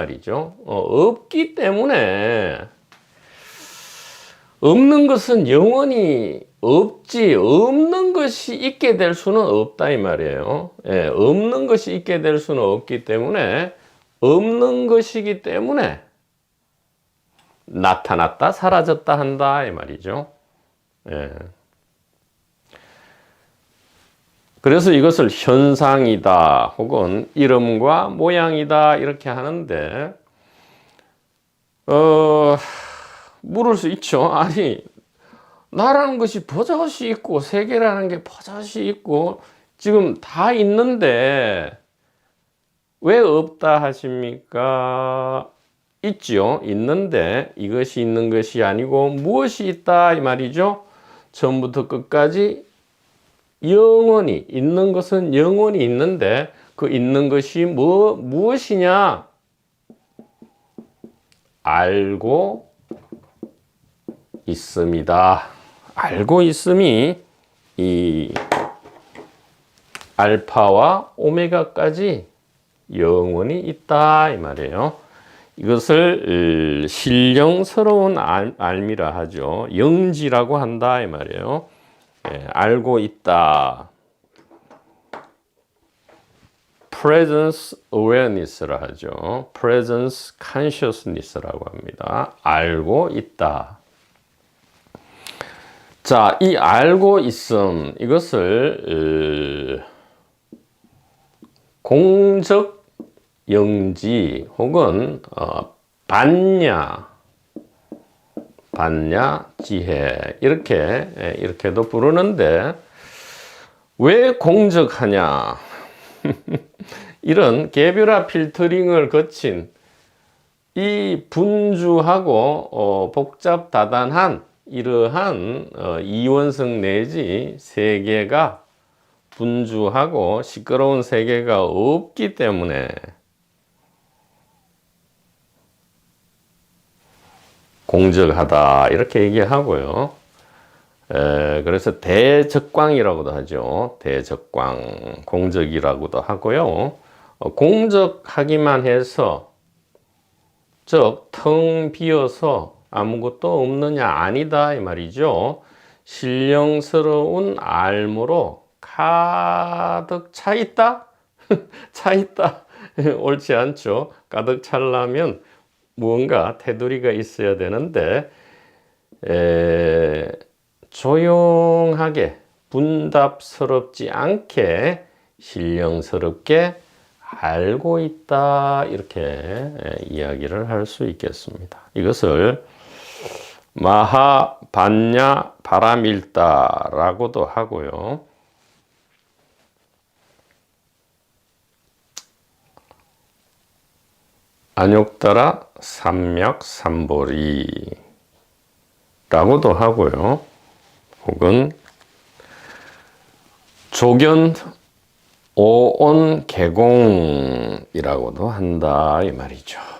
말이죠. 어, 없기 때문에 없는 것은 영원히 없지 없는 것이 있게 될 수는 없다 이 말이에요. 예, 없는 것이 있게 될 수는 없기 때문에 없는 것이기 때문에 나타났다 사라졌다 한다 이 말이죠. 예. 그래서 이것을 현상이다 혹은 이름과 모양이다 이렇게 하는데 어 물을 수 있죠. 아니 나라는 것이 버젓이 있고 세계라는 게 버젓이 있고 지금 다 있는데 왜 없다 하십니까? 있지요. 있는데 이것이 있는 것이 아니고 무엇이 있다 이 말이죠. 처음부터 끝까지 영원히 있는 것은 영원히 있는데 그 있는 것이 뭐 무엇이냐? 알고 있습니다. 알고 있음이 이 알파와 오메가까지 영원히 있다 이 말이에요. 이것을 신령스러운 알, 알미라 하죠. 영지라고 한다 이 말이에요. 예, 알고 있다. presence awareness라 하죠. presence consciousness라고 합니다. 알고 있다. 자, 이 알고 있음 이것을 어, 공적 영지 혹은 어, 반야 반야 지혜. 이렇게 예, 이렇게도 부르는데 왜 공적하냐? 이런 개별화 필터링을 거친 이 분주하고 어, 복잡 다단한 이러한 어, 이원성 내지 세계가 분주하고 시끄러운 세계가 없기 때문에 공적하다 이렇게 얘기하고요. 에, 그래서 대적광이라고도 하죠. 대적광, 공적이라고도 하고요. 어, 공적하기만 해서 즉 텅 비어서 아무것도 없느냐 아니다 이 말이죠. 신령스러운 알무로 가득 차 있다? 차 있다. 옳지 않죠. 가득 차려면 무언가 테두리가 있어야 되는데 에, 조용하게 분답스럽지 않게 신령스럽게 알고 있다 이렇게 에, 이야기를 할 수 있겠습니다. 이것을 마하 반야 바라밀다라고도 하고요. 안욕따라 삼맥 삼보리라고도 하고요. 혹은 조견 오온 개공이라고도 한다 이 말이죠.